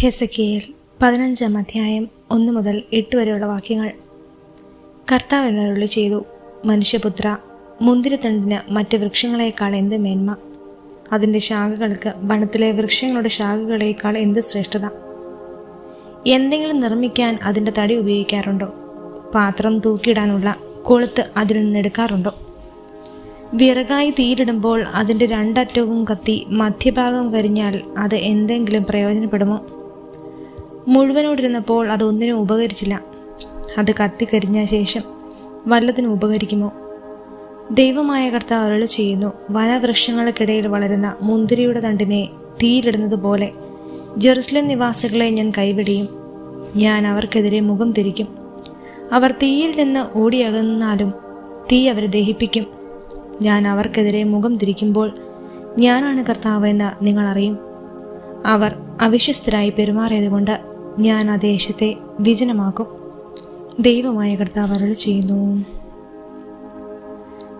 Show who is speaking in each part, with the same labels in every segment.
Speaker 1: ഹെസക്കിയേൽ പതിനഞ്ചാം അധ്യായം ഒന്ന് മുതൽ എട്ട് വരെയുള്ള വാക്യങ്ങൾ. കർത്താവ് എന്നരുളി ചെയ്തു മനുഷ്യപുത്ര മുന്തിരിത്തണ്ടിന് മറ്റ് വൃക്ഷങ്ങളെക്കാൾ എന്ത് മേന്മ? അതിന്റെ ശാഖകൾക്ക് വനത്തിലെ വൃക്ഷങ്ങളുടെ ശാഖകളേക്കാൾ എന്ത് ശ്രേഷ്ഠത? എന്തെങ്കിലും നിർമ്മിക്കാൻ അതിന്റെ തടി ഉപയോഗിക്കാറുണ്ടോ? പാത്രം തൂക്കിയിടാനുള്ള കൊളുത്ത് അതിൽ നിന്നെടുക്കാറുണ്ടോ? വിറകായി തീരിടുമ്പോൾ അതിന്റെ രണ്ടറ്റവും കത്തി മധ്യഭാഗം കരിഞ്ഞാൽ അത് എന്തെങ്കിലും പ്രയോജനപ്പെടുമോ? മുഴുവനോടിരുന്നപ്പോൾ അതൊന്നിനും ഉപകരിച്ചില്ല. അത് കത്തിക്കരിഞ്ഞ ശേഷം വല്ലതിനും ഉപകരിക്കുമോ? ദൈവമായ കർത്താവ് അരുൾ ചെയ്യുന്നു വനവൃക്ഷങ്ങൾക്കിടയിൽ വളരുന്ന മുന്തിരിയുടെ തണ്ടിനെ തീയിലിടുന്നത് പോലെ ജെറുസലേം നിവാസികളെ ഞാൻ കൈവിടിയും ഞാൻ അവർക്കെതിരെ മുഖം തിരിക്കും. അവർ തീയിൽ നിന്ന് ഓടിയകന്നാലും തീ അവരെ ദഹിപ്പിക്കും. ഞാൻ അവർക്കെതിരെ മുഖം തിരിക്കുമ്പോൾ ഞാനാണ് കർത്താവ് എന്ന് നിങ്ങൾ അറിയും. അവർ അവിശ്വസ്തരായി പെരുമാറിയതുകൊണ്ട് ഞാൻ ആ ദേശത്തെ വിജനമാക്കും. ദൈവമായ കർത്താവ് അരുളി ചെയ്യുന്നു.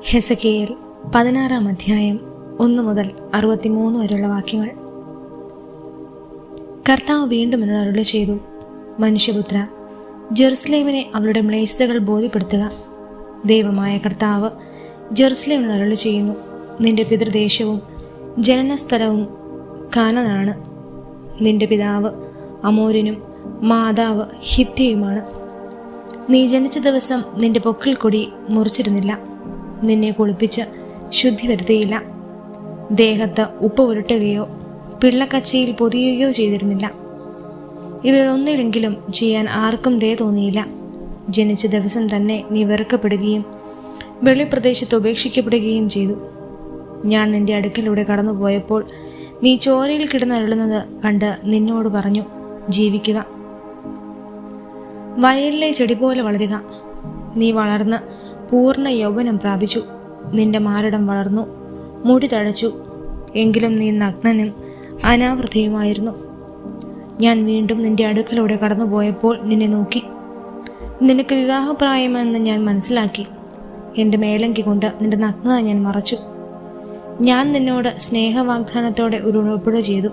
Speaker 1: ഹെസക്കേൽ പതിനാറാം അധ്യായം ഒന്ന് മുതൽ അറുപത്തിമൂന്ന് വരെയുള്ള വാക്യങ്ങൾ. കർത്താവ് വീണ്ടും എന്നോട് അരുളി ചെയ്തു മനുഷ്യപുത്ര ജെറുസലേമിനെ അവളുടെ മ്ലേച്ഛതകൾ ബോധ്യപ്പെടുത്തുക. ദൈവമായ കർത്താവ് ജെറുസലേമിന് അരുളി ചെയ്യുന്നു നിന്റെ പിതൃദേശവും ജനനസ്ഥലവും കാനനാണ്. നിന്റെ പിതാവ് അമോരിനും മാതാവ് ഹിത്യയുമാണ്. നീ ജനിച്ച ദിവസം നിന്റെ പൊക്കിൽ കൊടി മുറിച്ചിരുന്നില്ല നിന്നെ കുളിപ്പിച്ച് ശുദ്ധി വരുത്തിയില്ല ദേഹത്ത് ഉപ്പ് പുരട്ടുകയോ പിള്ളക്കച്ചയിൽ പൊതിയുകയോ ചെയ്തിരുന്നില്ല. ഇവരൊന്നിലെങ്കിലും ചെയ്യാൻ ആർക്കും ദേ തോന്നിയില്ല. ജനിച്ച ദിവസം തന്നെ നീ വെറുക്കപ്പെടുകയും വെളിപ്രദേശത്ത് ഉപേക്ഷിക്കപ്പെടുകയും ചെയ്തു. ഞാൻ നിന്റെ അടുക്കലൂടെ കടന്നുപോയപ്പോൾ നീ ചോരയിൽ കിടന്നരുളുന്നത് കണ്ട് നിന്നോട് പറഞ്ഞു ജീവിക്കുക. വയലിലെ ചെടി പോലെ വളരുക. നീ വളർന്ന് പൂർണ യൗവനം പ്രാപിച്ചു. നിന്റെ മാരടം വളർന്നു. മുടി തഴച്ചു. എങ്കിലും നീ നഗ്നനും അനാവൃതയുമായിരുന്നു ഞാൻ വീണ്ടും നിന്റെ അടുക്കലൂടെ കടന്നുപോയപ്പോൾ നിന്നെ നോക്കി. നിനക്ക് വിവാഹപ്രായമെന്ന് ഞാൻ മനസ്സിലാക്കി. എന്റെ മേലങ്കി കൊണ്ട് നിന്റെ നഗ്നത ഞാൻ മറച്ചു. ഞാൻ നിന്നോട് സ്നേഹവാഗ്ദാനത്തോടെ ഒരു ഉറപ്പിട ചെയ്തു.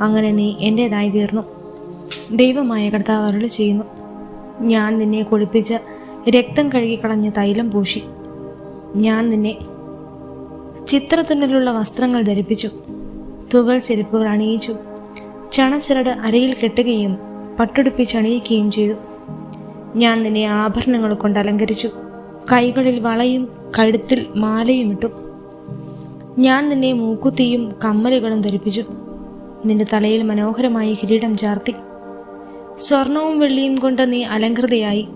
Speaker 1: അങ്ങനെ നീ എന്റേതായി തീർന്നു. ദൈവമായ കർത്താവ് അരുളി ചെയ്യുന്നു ഞാൻ നിന്നെ കുളിപ്പിച്ച് രക്തം കഴുകിക്കളഞ്ഞ് തൈലം പൂശി. ഞാൻ നിന്നെ ചിത്രത്തുന്നലുള്ള വസ്ത്രങ്ങൾ ധരിപ്പിച്ചു. തുകൽ ചെരുപ്പുകൾ അണിയിച്ചു. ചണച്ചിരട് അരയിൽ കെട്ടുകയും പട്ടുടുപ്പിച്ച് അണിയിക്കുകയും ചെയ്തു. ഞാൻ നിന്നെ ആഭരണങ്ങൾ കൊണ്ട് അലങ്കരിച്ചു. കൈകളിൽ വളയും കഴുത്തിൽ മാലയും ഇട്ടു. ഞാൻ നിന്നെ മൂക്കുത്തിയും കമ്മലുകളും ധരിപ്പിച്ചു. നിന്റെ തലയിൽ മനോഹരമായി കിരീടം ചാർത്തി. സ്വർണവും വെള്ളിയും കൊണ്ട് നീ അലങ്കൃതയായി.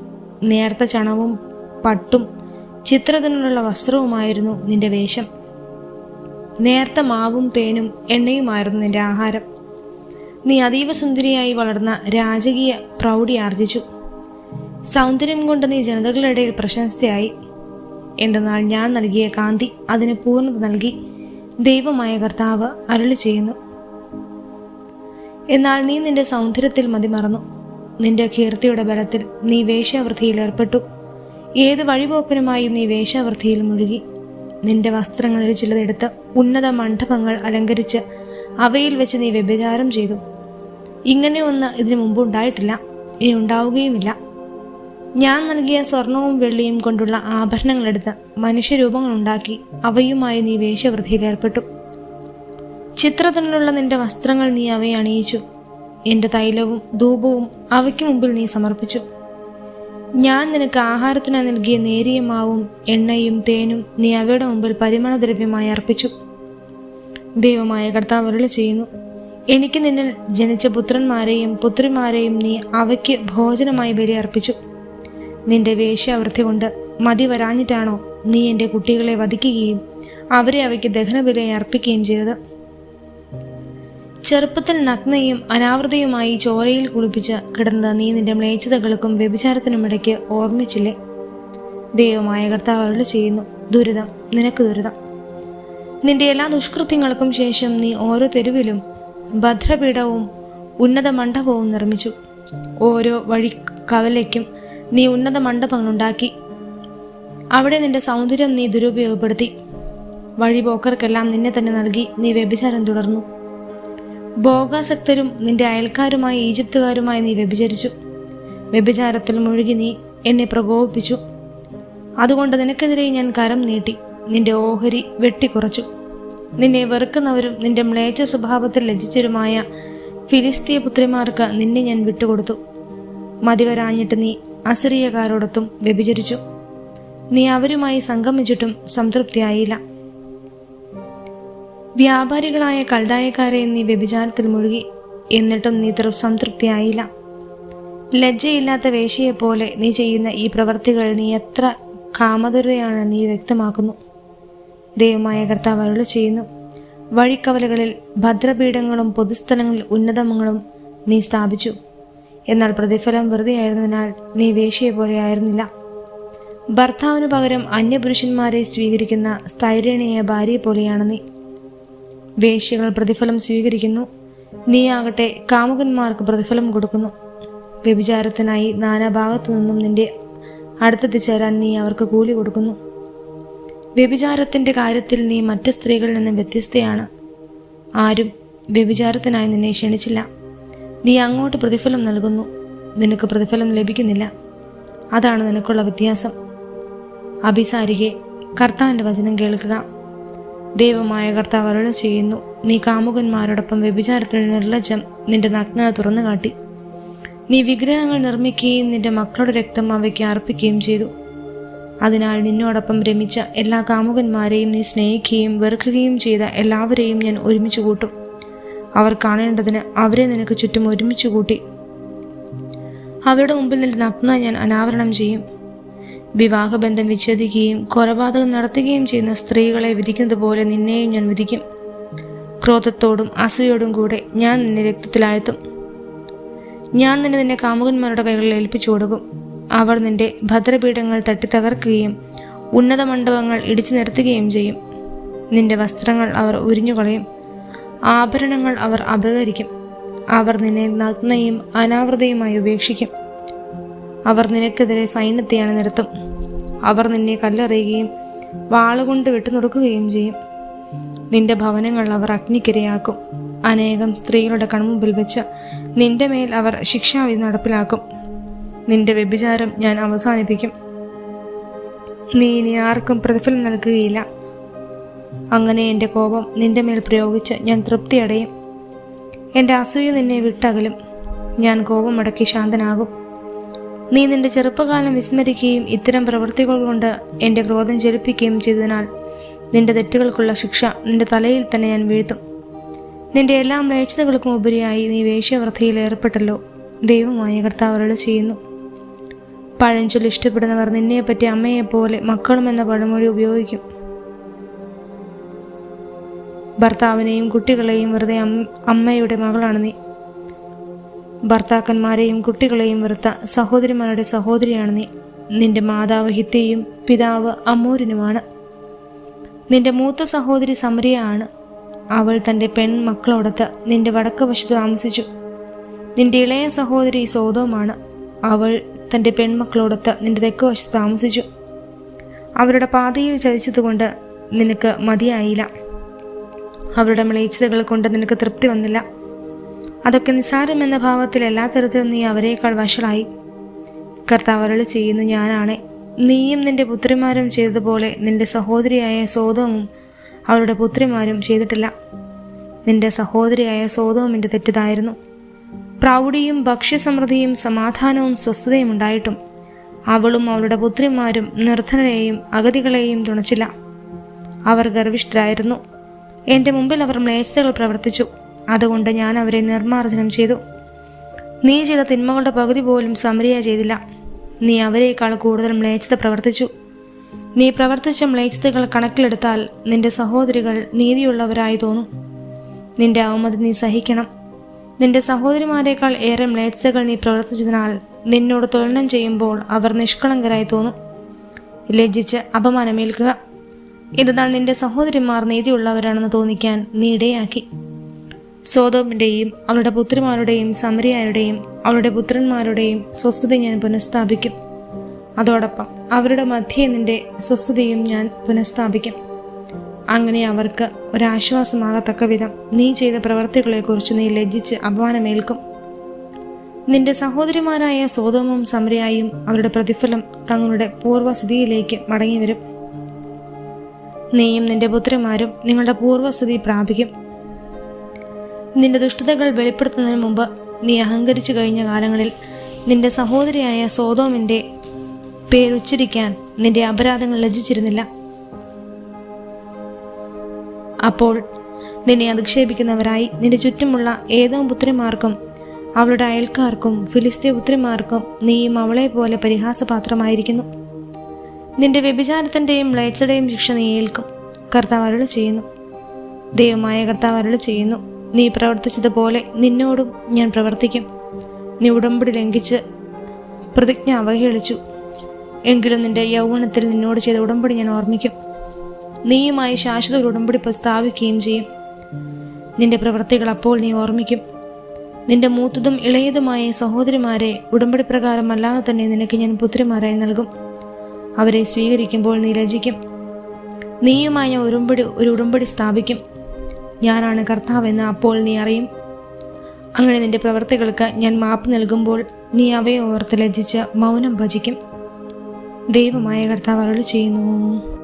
Speaker 1: നേർത്ത ചണവും പട്ടും ചിത്രത്തിനുള്ള വസ്ത്രവുമായിരുന്നു നിന്റെ വേഷം. നേർത്ത മാവും തേനും എണ്ണയുമായിരുന്നു നിന്റെ ആഹാരം. നീ അതീവ സുന്ദരിയായി വളർന്ന രാജകീയ പ്രൗഢി ആർജിച്ചു. സൗന്ദര്യം കൊണ്ട് നീ ജനതകളുടെ ഇടയിൽ പ്രശസ്തയായി എന്തെന്നാൽ ഞാൻ നൽകിയ കാന്തി അതിന് പൂർണത നൽകി. ദൈവമായ കർത്താവ് അരുളി ചെയ്യുന്നു. എന്നാൽ നീ നിന്റെ സൗന്ദര്യത്തിൽ മതിമറന്നു. നിന്റെ കീർത്തിയുടെ ബലത്തിൽ നീ വേശ്യാവൃത്തിയിൽ ഏർപ്പെട്ടു. ഏത് വഴിപോക്കനുമായും നീ വേശ്യാവൃത്തിയിൽ മുഴുകി. നിന്റെ വസ്ത്രങ്ങളിൽ ചിലതെടുത്ത് ഉന്നത മണ്ഡപങ്ങൾ അലങ്കരിച്ച് അവയിൽ വെച്ച് നീ വ്യഭിചാരം ചെയ്തു. ഇങ്ങനെ ഒന്ന് ഇതിനു മുമ്പ് ഉണ്ടായിട്ടില്ല. ഇനി ഉണ്ടാവുകയുമില്ല. ഞാൻ നൽകിയ സ്വർണവും വെള്ളിയും കൊണ്ടുള്ള ആഭരണങ്ങളെടുത്ത് മനുഷ്യരൂപങ്ങളുണ്ടാക്കി അവയുമായി നീ വേഷവൃത്തിയിൽ ഏർപ്പെട്ടു. ചിത്രത്തിനുള്ള നിന്റെ വസ്ത്രങ്ങൾ നീ അവയെ അണിയിച്ചു. എന്റെ തൈലവും ധൂപവും അവയ്ക്ക് മുമ്പിൽ നീ സമർപ്പിച്ചു. ഞാൻ നിനക്ക് ആഹാരത്തിനായി നൽകിയ നേരിയ മാവും എണ്ണയും തേനും നീ അവയുടെ മുമ്പിൽ പരിമളദ്രവ്യമായി അർപ്പിച്ചു. ദൈവമായ കർത്താവ് അരുളി ചെയ്യുന്നു എനിക്ക് നിന്നിൽ ജനിച്ച പുത്രന്മാരെയും പുത്രിമാരെയും നീ അവയ്ക്ക് ഭോജനമായി ബലി അർപ്പിച്ചു. നിന്റെ വേശ്യാവൃത്തി കൊണ്ട് മതി വരാഞ്ഞിട്ടാണോ നീ എന്റെ കുട്ടികളെ വധിക്കുകയും അവരെ അവയ്ക്ക് ദഹനബലിയായി അർപ്പിക്കുകയും ചെയ്തത്? ചെറുപ്പത്തിൽ നഗ്നയും അനാവൃതയുമായി ചോരയിൽ കുളിപ്പിച്ച് കിടന്ന നീ നിന്റെ മ്ലേച്ഛതകൾക്കും വ്യഭിചാരത്തിനുമിടയ്ക്ക് ഓർമ്മിച്ചില്ലേ? ദൈവമായ കർത്താവ് ചെയ്യുന്നു ദുരിതം നിനക്ക് ദുരിതം. നിന്റെ എല്ലാ ദുഷ്കൃത്യങ്ങൾക്കും ശേഷം നീ ഓരോ തെരുവിലും ഭദ്രപീഠവും ഉന്നത മണ്ഡപവും നിർമ്മിച്ചു. ഓരോ വഴി കവലയ്ക്കും നീ ഉന്നത മണ്ഡപങ്ങളുണ്ടാക്കി. അവിടെ നിന്റെ സൗന്ദര്യം നീ ദുരുപയോഗപ്പെടുത്തി. വഴിപോക്കർക്കെല്ലാം നിന്നെ തന്നെ നൽകി നീ വ്യഭിചാരം തുടർന്നു. ഭോഗാസക്തരും നിന്റെ അയൽക്കാരുമായി ഈജിപ്തുകാരുമായി നീ വ്യഭിചരിച്ചു. വ്യഭിചാരത്തിൽ മുഴുകി നീ എന്നെ പ്രകോപിപ്പിച്ചു. അതുകൊണ്ട് നിനക്കെതിരെ ഞാൻ കരം നീട്ടി നിന്റെ ഓഹരി വെട്ടിക്കുറച്ചു. നിന്നെ വെറുക്കുന്നവരും നിന്റെ മ്ലേച്ഛ സ്വഭാവത്തിൽ ലജ്ജിച്ചരുമായ ഫിലിസ്തീയ പുത്രിമാർക്ക് നിന്നെ ഞാൻ വിട്ടുകൊടുത്തു. മതിവരാഞ്ഞിട്ട് നീ അസിറിയക്കാരോടൊത്തും വ്യഭിചരിച്ചു. നീ അവരുമായി സംഗമിച്ചിട്ടും സംതൃപ്തിയായില്ല. വ്യാപാരികളായ കൽദായക്കാരെ നീ വ്യഭിചാരത്തിൽ മുഴുകി. എന്നിട്ടും നീ സംതൃപ്തിയായില്ല. ലജ്ജയില്ലാത്ത വേശയെപ്പോലെ നീ ചെയ്യുന്ന ഈ പ്രവർത്തികൾ നീ എത്ര കാമതുരയാണ് നീ വ്യക്തമാക്കുന്നു. ദൈവമായ കർത്താവ് അരുളി ചെയ്യുന്നു. വഴിക്കവലകളിൽ ഭദ്രപീഠങ്ങളും പൊതുസ്ഥലങ്ങളിൽ ഉന്നതങ്ങളും നീ സ്ഥാപിച്ചു. എന്നാൽ പ്രതിഫലം വെറുതെ ആയിരുന്നതിനാൽ നീ വേഷിയെ പോലെ ആയിരുന്നില്ല. ഭർത്താവിന് പകരം അന്യപുരുഷന്മാരെ സ്വീകരിക്കുന്ന സ്ഥൈര്യണീയ ഭാര്യയെ പോലെയാണ് നീ. വേശ്യകൾ പ്രതിഫലം സ്വീകരിക്കുന്നു. നീയാകട്ടെ കാമുകന്മാർക്ക് പ്രതിഫലം കൊടുക്കുന്നു. വ്യഭിചാരത്തിനായി നാനാഭാഗത്തു നിന്നും നിന്റെ അടുത്തെത്തിച്ചേരാൻ നീ അവർക്ക് കൂലി കൊടുക്കുന്നു. വ്യഭിചാരത്തിന്റെ കാര്യത്തിൽ നീ മറ്റ് സ്ത്രീകളിൽ നിന്നും വ്യത്യസ്തയാണ്. ആരും വ്യഭിചാരത്തിനായി നിന്നെ ക്ഷണിച്ചില്ല. നീ അങ്ങോട്ട് പ്രതിഫലം നൽകുന്നു. നിനക്ക് പ്രതിഫലം ലഭിക്കുന്നില്ല. അതാണ് നിനക്കുള്ള വ്യത്യാസം. അഭിസാരികെ കർത്താവിന്റെ വചനം കേൾക്കുക. ദൈവമായ കർത്താവ് അരുള ചെയ്യുന്നു. നീ കാമുകന്മാരോടൊപ്പം വ്യഭിചാരത്തിൽ നിർലജ്ജം നിന്റെ നഗ്നത തുറന്നു കാട്ടി. നീ വിഗ്രഹങ്ങൾ നിർമ്മിക്കുകയും നിന്റെ മക്കളുടെ രക്തം അവയ്ക്ക് അർപ്പിക്കുകയും ചെയ്തു. അതിനാൽ നിന്നോടൊപ്പം രമിച്ച എല്ലാ കാമുകന്മാരെയും നീ സ്നേഹിക്കുകയും വെറുക്കുകയും ചെയ്ത എല്ലാവരെയും ഞാൻ ഒരുമിച്ച് കൂട്ടും. അവർ കാണേണ്ടതിന് അവരെ നിനക്ക് ചുറ്റും ഒരുമിച്ച് കൂട്ടി. അവരുടെ മുമ്പിൽ നിന്റെ നഗ്ന ഞാൻ അനാവരണം ചെയ്യും. വിവാഹബന്ധം വിച്ഛേദിക്കുകയും കൊലപാതകം നടത്തുകയും ചെയ്യുന്ന സ്ത്രീകളെ വിധിക്കുന്നത് പോലെ നിന്നെയും ഞാൻ വിധിക്കും. ക്രോധത്തോടും അസൂയോടും കൂടെ ഞാൻ നിന്നെ രക്തത്തിലാഴ്ത്തും. ഞാൻ നിന്നെ നിന്റെ കാമുകന്മാരുടെ കൈകളിൽ ഏൽപ്പിച്ചു കൊടുക്കും. അവർ നിന്റെ ഭദ്രപീഠങ്ങൾ തട്ടിത്തകർക്കുകയും ഉന്നത മണ്ഡപങ്ങൾ ഇടിച്ചു നിരത്തുകയും ചെയ്യും. നിന്റെ വസ്ത്രങ്ങൾ അവർ ഉരിഞ്ഞുകളയും ആഭരണങ്ങൾ അവർ അപകരിക്കും അവർ നിന്നെ നഗ്നയും അനാവൃതയുമായി ഉപേക്ഷിക്കും. അവർ നിനക്കെതിരെ സൈന്യത്തെയാണ് നിർത്തും അവർ നിന്നെ കല്ലെറിയുകയും വാളുകൊണ്ട് വെട്ടുനുറുക്കുകയും ചെയ്യും. നിന്റെ ഭവനങ്ങൾ അവർ അഗ്നിക്കിരയാക്കും. അനേകം സ്ത്രീകളുടെ കൺമുമ്പിൽ വെച്ച് നിന്റെ മേൽ അവർ ശിക്ഷാവിധി നടപ്പിലാക്കും. നിന്റെ വ്യഭിചാരം ഞാൻ അവസാനിപ്പിക്കും. നീ ഇനി ആർക്കും പ്രതിഫലം നൽകുകയില്ല. അങ്ങനെ എന്റെ കോപം നിന്റെ മേൽ പ്രയോഗിച്ച് ഞാൻ തൃപ്തിയടയും എന്റെ അസൂയ നിന്നെ വിട്ടകലും. ഞാൻ കോപമടക്കി ശാന്തനാകും. നീ നിന്റെ ചെറുപ്പകാലം വിസ്മരിക്കുകയും ഇത്തരം പ്രവൃത്തികൾ കൊണ്ട് എന്റെ ക്രോധം ജലിപ്പിക്കുകയും ചെയ്തതിനാൽ നിന്റെ തെറ്റുകൾക്കുള്ള ശിക്ഷ നിന്റെ തലയിൽ തന്നെ ഞാൻ വീഴ്ത്തും. നിന്റെ എല്ലാ മ്ലേച്ഛതകൾക്കും ഉപരിയായി നീ വേശ്യവൃത്തിയിൽ ഏർപ്പെട്ടല്ലോ. ദൈവമായ കർത്താവരോട് ചെയ്യുന്നു. പഴഞ്ചൊല്ല് ഇഷ്ടപ്പെടുന്നവർ നിന്നെപ്പറ്റി അമ്മയെപ്പോലെ മക്കളും എന്ന പഴമൊഴി ഉപയോഗിക്കും. ഭർത്താവിനെയും കുട്ടികളെയും വെറുതെ അമ്മയുടെ മകളാണ് നീ. ഭർത്താക്കന്മാരെയും കുട്ടികളെയും വെറുത്ത സഹോദരിമാരുടെ സഹോദരിയാണ് നീ. നിന്റെ മാതാവ് ഹിത്തയും പിതാവ് അമ്മൂരിനുമാണ് നിന്റെ മൂത്ത സഹോദരി സമരിയാണ് അവൾ തന്റെ പെൺമക്കളോടൊത്ത് നിന്റെ വടക്ക് വശത്ത് താമസിച്ചു. നിന്റെ ഇളയ സഹോദരി സോതവുമാണ് അവൾ തന്റെ പെൺമക്കളോടൊത്ത് നിന്റെ തെക്ക് വശത്ത് താമസിച്ചു. അവരുടെ പാതയിൽ ചതിച്ചതുകൊണ്ട് നിനക്ക് മതിയായില്ല. അവരുടെ മ്ലേച്ഛതകൾ കൊണ്ട് നിനക്ക് തൃപ്തി വന്നില്ല. അതൊക്കെ നിസ്സാരമെന്ന ഭാവത്തിൽ എല്ലാ തരത്തിലും നീ അവരേക്കാൾ വഷളായി. കർത്താവ് അരളി ചെയ്യുന്നു ഞാനാണ്. നീയും നിന്റെ പുത്രിമാരും ചെയ്തതുപോലെ നിന്റെ സഹോദരിയായ സോതവും അവരുടെ പുത്രിമാരും ചെയ്തിട്ടില്ല. നിന്റെ സഹോദരിയായ സോതവുമിന്റെ തെറ്റിതായിരുന്നു പ്രൗഢിയും ഭക്ഷ്യസമൃദ്ധിയും സമാധാനവും സ്വസ്ഥതയും ഉണ്ടായിട്ടും അവളും അവളുടെ പുത്രിമാരും നിർധനരെയും അഗതികളെയും തുണച്ചില്ല. അവർ ഗർവിഷ്ഠരായിരുന്നു. എന്റെ മുമ്പിൽ അവർ മ്ലേച്ഛതകൾ പ്രവർത്തിച്ചു. അതുകൊണ്ട് ഞാൻ അവരെ നിർമ്മാർജനം ചെയ്തു. നീ ചെയ്ത തിന്മകളുടെ പകുതി പോലും സമരിയ ചെയ്തില്ല. നീ അവരെക്കാൾ കൂടുതൽ മ്ലേച്ഛത പ്രവർത്തിച്ചു. നീ പ്രവർത്തിച്ച മ്ലേച്ഛതകൾ കണക്കിലെടുത്താൽ നിന്റെ സഹോദരികൾ നീതിയുള്ളവരായി തോന്നും. നിന്റെ അവമതി നീ സഹിക്കണം. നിന്റെ സഹോദരിമാരെക്കാൾ ഏറെ മ്ലേച്ഛതകൾ നീ പ്രവർത്തിച്ചതിനാൽ നിന്നോട് തുലനം ചെയ്യുമ്പോൾ അവർ നിഷ്കളങ്കരായി തോന്നും. ലജ്ജിച്ച് അപമാനമേൽക്കുക. എന്നാൽ നിന്റെ സഹോദരിമാർ നീതിയുള്ളവരാണെന്ന് തോന്നിക്കാൻ നീ ഇടയാക്കി. സോതോമിന്റെയും അവളുടെ പുത്രിമാരുടെയും സമരിയാരുടെയും അവളുടെ പുത്രന്മാരുടെയും സ്വസ്ഥത ഞാൻ പുനഃസ്ഥാപിക്കും. അതോടൊപ്പം അവരുടെ മധ്യേ നിന്റെ സ്വസ്ഥതയും ഞാൻ പുനഃസ്ഥാപിക്കും. അങ്ങനെ അവർക്ക് ഒരാശ്വാസമാകത്തക്ക വിധം നീ ചെയ്ത പ്രവർത്തികളെക്കുറിച്ച് നീ ലജ്ജിച്ച് അപമാനമേൽക്കും. നിന്റെ സഹോദരിമാരായ സോതോമും സമരയായും അവരുടെ പ്രതിഫലം തങ്ങളുടെ പൂർവസ്ഥിതിയിലേക്ക് മടങ്ങിവരും. നീയും നിന്റെ പുത്രന്മാരും നിങ്ങളുടെ പൂർവസ്ഥിതി പ്രാപിക്കും. നിന്റെ ദുഷ്ടതകൾ വെളിപ്പെടുത്തുന്നതിന് മുമ്പ് നീ അഹങ്കരിച്ചു കഴിഞ്ഞ കാലങ്ങളിൽ നിന്റെ സഹോദരിയായ സോതോമിന്റെ പേരുച്ചരിക്കാൻ നിന്റെ അപരാധങ്ങൾ ലജിച്ചിരുന്നില്ല അപ്പോൾ നിന്നെ അധിക്ഷേപിക്കുന്നവരായി നിന്റെ ചുറ്റുമുള്ള ഏതോ പുത്രിമാർക്കും അവളുടെ അയൽക്കാർക്കും ഫിലിസ്തീയ പുത്രിമാർക്കും നീയും അവളെ പോലെ പരിഹാസപാത്രമായിരിക്കുന്നു. നിന്റെ വ്യഭിചാരത്തിന്റെയും മ്ലേച്ഛയുടെയും ശിക്ഷ നീ ഏൽക്കും. കർത്താവ് അരുളി ചെയ്യുന്നു ദൈവമായ കർത്താവ് അരുളി ചെയ്യുന്നു നീ പ്രവർത്തിച്ചതുപോലെ നിന്നോടും ഞാൻ പ്രവർത്തിക്കും. നീ ഉടമ്പടി ലംഘിച്ച് പ്രതിജ്ഞ അവഹേളിച്ചു. എങ്കിലും നിന്റെ യൗവനത്തിൽ നിന്നോട് ചെയ്ത ഉടമ്പടി ഞാൻ ഓർമ്മിക്കും. നീയുമായി ശാശ്വത ഒരു ഉടമ്പടി പ്രസ്താവിക്കുകയും ചെയ്യും. നിന്റെ പ്രവൃത്തികൾ അപ്പോൾ നീ ഓർമ്മിക്കും. നിന്റെ മൂത്തതും ഇളയതുമായ സഹോദരിമാരെ ഉടമ്പടി പ്രകാരം അല്ലാതെ തന്നെ നിനക്ക് ഞാൻ പുത്രിമാരായി നൽകും. അവരെ സ്വീകരിക്കുമ്പോൾ നീ രചിക്കും. നീയുമായ ഉടമ്പടി ഒരു ഉടമ്പടി സ്ഥാപിക്കും. ഞാനാണ് കർത്താവെന്ന് അപ്പോൾ നീ അറിയും. അങ്ങനെ നിന്റെ പ്രവർത്തികൾക്ക് ഞാൻ മാപ്പ് നൽകുമ്പോൾ നീ അവയെ ഓർത്ത് ലജ്ജിച്ച് മൗനം ഭജിക്കും. ദൈവമായ കർത്താവ് അരുളി ചെയ്യുന്നു